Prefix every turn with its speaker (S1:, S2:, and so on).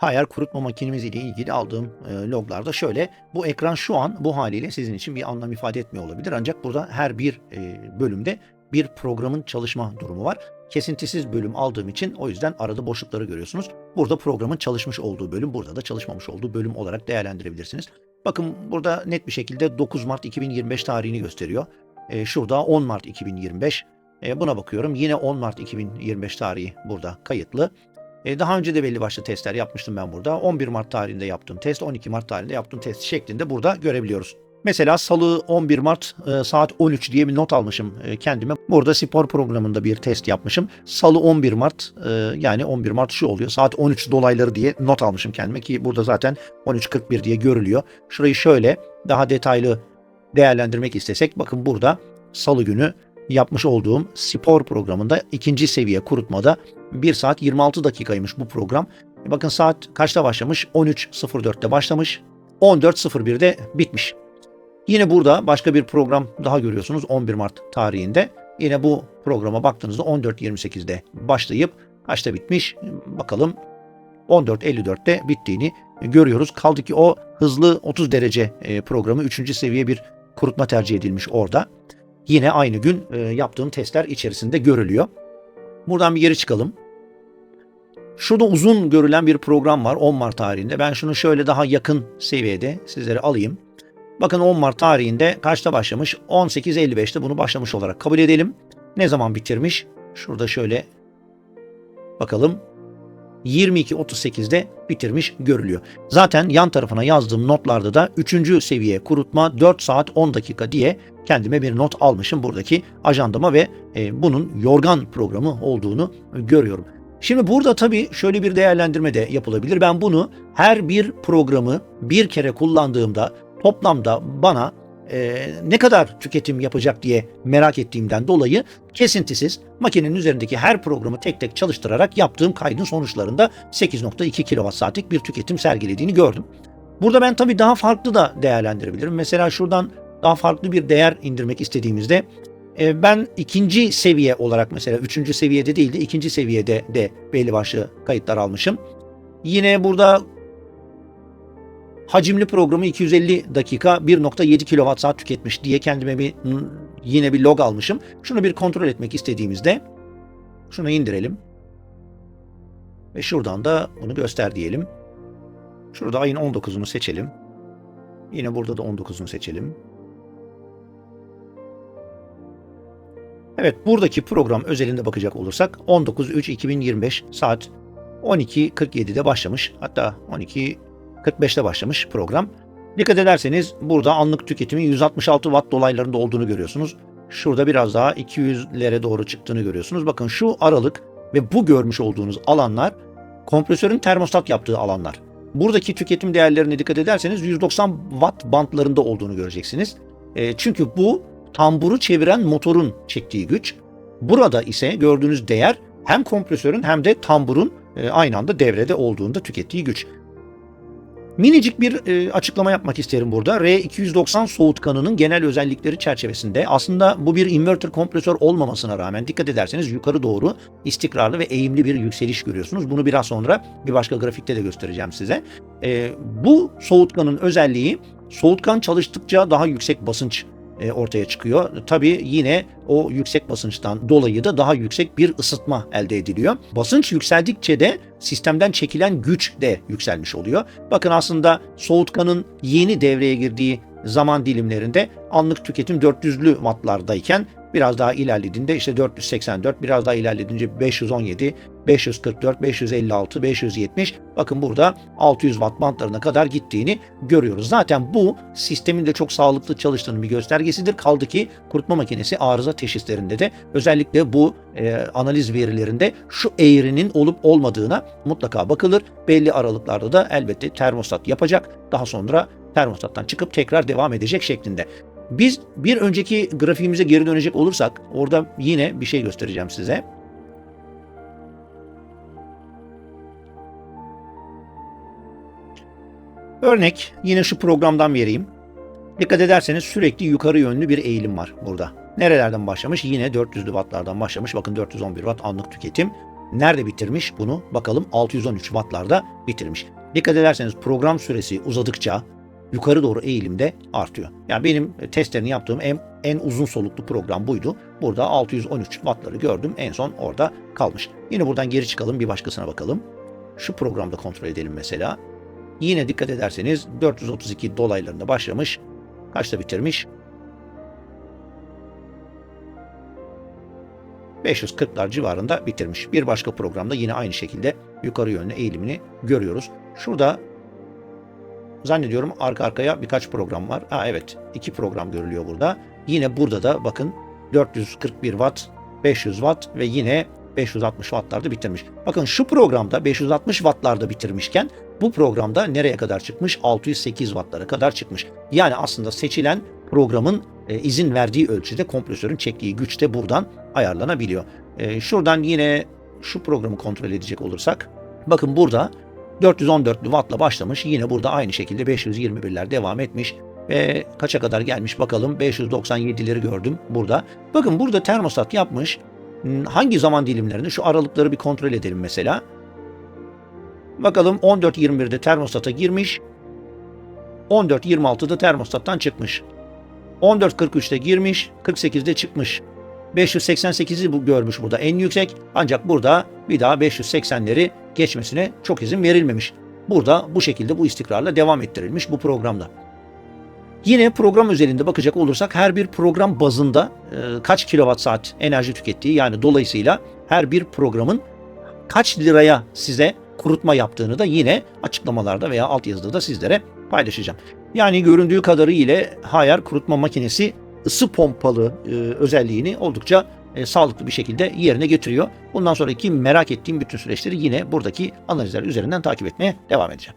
S1: Haier kurutma makinemiz ile ilgili aldığım e, loglarda şöyle. Bu ekran şu an bu haliyle sizin için bir anlam ifade etmiyor olabilir. Ancak burada her bir e, bölümde bir programın çalışma durumu var. Kesintisiz bölüm aldığım için o yüzden arada boşlukları görüyorsunuz. Burada programın çalışmış olduğu bölüm, burada da çalışmamış olduğu bölüm olarak değerlendirebilirsiniz. Bakın burada net bir şekilde 9 Mart 2025 tarihini gösteriyor. E, şurada 10 Mart 2025. E, buna bakıyorum. Yine 10 Mart 2025 tarihi burada kayıtlı. E, daha önce de belli başlı testler yapmıştım ben burada. 11 Mart tarihinde yaptığım test, 12 Mart tarihinde yaptığım test şeklinde burada görebiliyoruz. Mesela salı 11 Mart e, saat 13 diye bir not almışım e, kendime. Burada spor programında bir test yapmışım. Salı 11 Mart e, yani 11 Mart şu oluyor saat 13 dolayları diye not almışım kendime ki burada zaten 13.41 diye görülüyor. Şurayı şöyle daha detaylı değerlendirmek istesek bakın burada salı günü yapmış olduğum spor programında ikinci seviye kurutmada 1 saat 26 dakikaymış bu program. E Bakın saat kaçta başlamış? 13.04'te başlamış. 14.01'de bitmiş. Yine burada başka bir program daha görüyorsunuz 11 Mart tarihinde. Yine bu programa baktığınızda 14.28'de başlayıp kaçta bitmiş? Bakalım 14.54'te bittiğini görüyoruz. Kaldı ki o hızlı 30 derece e, programı 3. seviye bir kurutma tercih edilmiş orada. Yine aynı gün e, yaptığım testler içerisinde görülüyor. Buradan bir geri çıkalım. Şurada uzun görülen bir program var 10 Mart tarihinde. Ben şunu şöyle daha yakın seviyede sizlere alayım. Bakın 10 Mart tarihinde kaçta başlamış? 18.55'te bunu başlamış olarak kabul edelim. Ne zaman bitirmiş? Şurada şöyle bakalım. 22.38'de bitirmiş görülüyor. Zaten yan tarafına yazdığım notlarda da 3. seviye kurutma 4 saat 10 dakika diye kendime bir not almışım buradaki ajandama ve e, bunun yorgan programı olduğunu görüyorum. Şimdi burada tabii şöyle bir değerlendirme de yapılabilir. Ben bunu her bir programı bir kere kullandığımda toplamda bana e, ne kadar tüketim yapacak diye merak ettiğimden dolayı kesintisiz makinenin üzerindeki her programı tek tek çalıştırarak yaptığım kaydın sonuçlarında 8.2 kWh bir tüketim sergilediğini gördüm. Burada ben tabii daha farklı da değerlendirebilirim. Mesela şuradan daha farklı bir değer indirmek istediğimizde e, ben ikinci seviye olarak mesela üçüncü seviyede değil de ikinci seviyede de belli başlı kayıtlar almışım. Yine burada hacimli programı 250 dakika 1.7 kWh tüketmiş diye kendime bir yine bir log almışım. Şunu bir kontrol etmek istediğimizde şunu indirelim. Ve şuradan da bunu göster diyelim. Şurada ayın 19'unu seçelim. Yine burada da 19'unu seçelim. Evet buradaki program özelinde bakacak olursak 19.3.2025 saat 12.47'de başlamış. Hatta 12.45'te başlamış program. Dikkat ederseniz burada anlık tüketimi 166 watt dolaylarında olduğunu görüyorsunuz. Şurada biraz daha 200'lere doğru çıktığını görüyorsunuz. Bakın şu aralık ve bu görmüş olduğunuz alanlar kompresörün termostat yaptığı alanlar. Buradaki tüketim değerlerine dikkat ederseniz 190 watt bantlarında olduğunu göreceksiniz. E, çünkü bu tamburu çeviren motorun çektiği güç. Burada ise gördüğünüz değer hem kompresörün hem de tamburun e, aynı anda devrede olduğunda tükettiği güç. Minicik bir e, açıklama yapmak isterim burada. R290 soğutkanının genel özellikleri çerçevesinde aslında bu bir inverter kompresör olmamasına rağmen dikkat ederseniz yukarı doğru istikrarlı ve eğimli bir yükseliş görüyorsunuz. Bunu biraz sonra bir başka grafikte de göstereceğim size. E, bu soğutkanın özelliği soğutkan çalıştıkça daha yüksek basınç ortaya çıkıyor. Tabii yine o yüksek basınçtan dolayı da daha yüksek bir ısıtma elde ediliyor. Basınç yükseldikçe de sistemden çekilen güç de yükselmiş oluyor. Bakın aslında soğutkanın yeni devreye girdiği zaman dilimlerinde anlık tüketim 400'lü wattlardayken biraz daha ilerlediğinde işte 484, biraz daha ilerlediğince 517, 544, 556, 570 bakın burada 600 watt bantlarına kadar gittiğini görüyoruz. Zaten bu sistemin de çok sağlıklı çalıştığının bir göstergesidir. Kaldı ki kurutma makinesi arıza teşhislerinde de özellikle bu e, analiz verilerinde şu eğrinin olup olmadığına mutlaka bakılır. Belli aralıklarda da elbette termostat yapacak. Daha sonra termostattan çıkıp tekrar devam edecek şeklinde. Biz bir önceki grafiğimize geri dönecek olursak orada yine bir şey göstereceğim size. Örnek yine şu programdan vereyim. Dikkat ederseniz sürekli yukarı yönlü bir eğilim var burada. Nerelerden başlamış? Yine 400'lü wattlardan başlamış. Bakın 411 watt anlık tüketim. nerede bitirmiş bunu bakalım 613 wattlarda bitirmiş. Dikkat ederseniz program süresi uzadıkça yukarı doğru eğilimde artıyor. Yani benim testlerini yaptığım en, en uzun soluklu program buydu. Burada 613 wattları gördüm. En son orada kalmış. Yine buradan geri çıkalım bir başkasına bakalım. Şu programda kontrol edelim mesela. Yine dikkat ederseniz 432 dolaylarında başlamış. Kaçta bitirmiş? 540'lar civarında bitirmiş. Bir başka programda yine aynı şekilde yukarı yönlü eğilimini görüyoruz. Şurada zannediyorum arka arkaya birkaç program var. Ha evet iki program görülüyor burada. Yine burada da bakın 441 watt, 500 watt ve yine 560 wattlarda bitirmiş. Bakın şu programda 560 wattlarda bitirmişken bu programda nereye kadar çıkmış? 608 wattlara kadar çıkmış. Yani aslında seçilen programın e, izin verdiği ölçüde kompresörün çektiği güç de buradan ayarlanabiliyor. E, şuradan yine şu programı kontrol edecek olursak bakın burada 414 wattla başlamış. Yine burada aynı şekilde 521'ler devam etmiş ve kaça kadar gelmiş bakalım 597'leri gördüm burada. Bakın burada termostat yapmış. Hmm, Hangi zaman dilimlerinde şu aralıkları bir kontrol edelim mesela. Bakalım 14.21'de termostata girmiş. 14.26'da termostattan çıkmış. 14.43'te girmiş, 48'de çıkmış. 588'i bu görmüş burada en yüksek ancak burada bir daha 580'leri geçmesine çok izin verilmemiş. Burada bu şekilde bu istikrarla devam ettirilmiş bu programda. Yine program özelinde bakacak olursak her bir program bazında e, kaç kilowatt saat enerji tükettiği yani dolayısıyla her bir programın kaç liraya size kurutma yaptığını da yine açıklamalarda veya altyazıda da sizlere paylaşacağım. Yani göründüğü kadarıyla Hayar kurutma makinesi ısı pompalı e, özelliğini oldukça e, sağlıklı bir şekilde yerine getiriyor. Bundan sonraki merak ettiğim bütün süreçleri yine buradaki analizler üzerinden takip etmeye devam edeceğim.